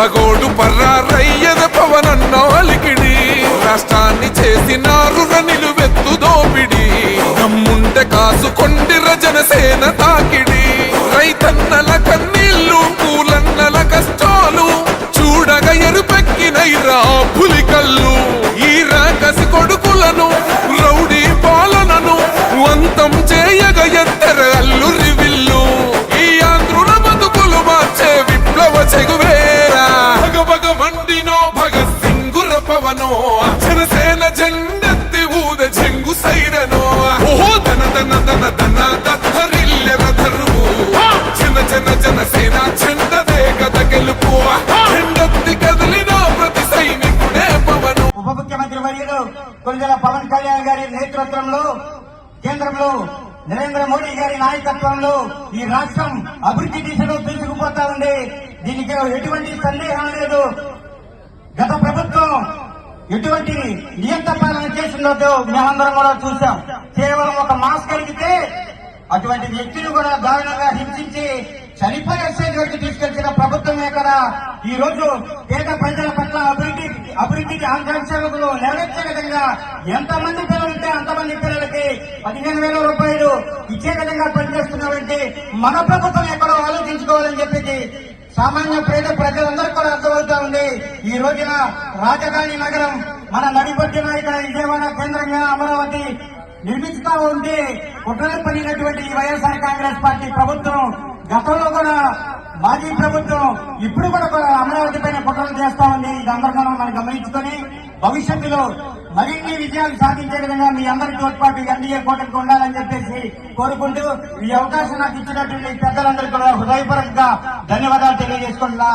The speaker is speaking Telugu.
పగోడు పర్రారయ్యద పవనన్నాలికిడి రాష్ట్రాన్ని చేసినారు నిలువెత్తు దోపిడి. నమ్ముంటే కాసుకొండిర జనసేన తాకిడి. రైతన్నల కన్నీళ్ళు పూలన్నల కష్టాలు చూడగ ఎరుపెక్కినైరా పులికల్లు. ఈ రాకసి కొడుకులను రౌడీ పాలనను అంతం చేయగ ఎత్తర అల్లురి సింగుర పవనో జనసేన జెండెత్తి ఊద చెంగు సైరనో ఓహో దన దన దన దన దత్తరిల్లెర ధరువు జన జన జనసేన చెండదే గద గెలుపు. జెండెత్తి కదిలిన ప్రతి సైనికుడే పవను. ఉప ముఖ్యమంత్రి వర్యులు కొల్గల పవన్ కళ్యాణ్ గారి నేతృత్వంలో కేంద్రంలో నరేంద్ర మోడీ గారి నాయకత్వంలో ఈ రాష్ట్రం అభివృద్ధి దిశలో దూసుకుపోతా ఉంది. దీనికి ఎటువంటి సందేహం లేదు. గత ప్రభుత్వం ఎటువంటి నియంత పాలన చేసినట్టు మేమందరం కూడా చూసాం కేవలం ఒక మాస్క్ కలిగితే అటువంటి వ్యక్తిని కూడా దారుణంగా హింసించి చనిపోయే స్టేజ్ వరకు తీసుకెళ్చిన ప్రభుత్వమే కదా. ఈ రోజు పేద ప్రజల పట్ల అభివృద్ధి అభివృద్ధికి ఆకాంక్షలు నెరవేర్చే విధంగా ఎంతమంది పిల్లలు ఉంటే అంతమంది పిల్లలకి పదిహేను వేల రూపాయలు ఇచ్చే విధంగా పనిచేస్తున్నారంటే మన ప్రభుత్వం ఎక్కడో ఆలోచించుకోవాలని చెప్పేసి సామాన్య పేద ప్రజలందరూ కూడా ఈ రోజున రాజధాని నగరం మన నడిపొట్టిన ఇక్కడ విజయవాడ కేంద్రంగా అమరావతి నిర్మిస్తా ఉంటే కుట్రలు పడినటువంటి వైఎస్ఆర్ కాంగ్రెస్ పార్టీ ప్రభుత్వం గతంలో కూడా మాజీ ప్రభుత్వం ఇప్పుడు కూడా అమరావతి పైన కుట్రలు చేస్తా ఉంది. ఇది అందరూ మనం గమనించుకొని భవిష్యత్తులో మరిన్ని విజయాలు సాధించే విధంగా మీ అందరి తోడ్పాటు ఎన్డీఏ కూటమికి ఉండాలని చెప్పేసి కోరుకుంటూ ఈ అవకాశం నాకు ఇచ్చినటువంటి పెద్దలందరికీ కూడా హృదయపూర్వకంగా ధన్యవాదాలు తెలియజేసుకుంటున్నా.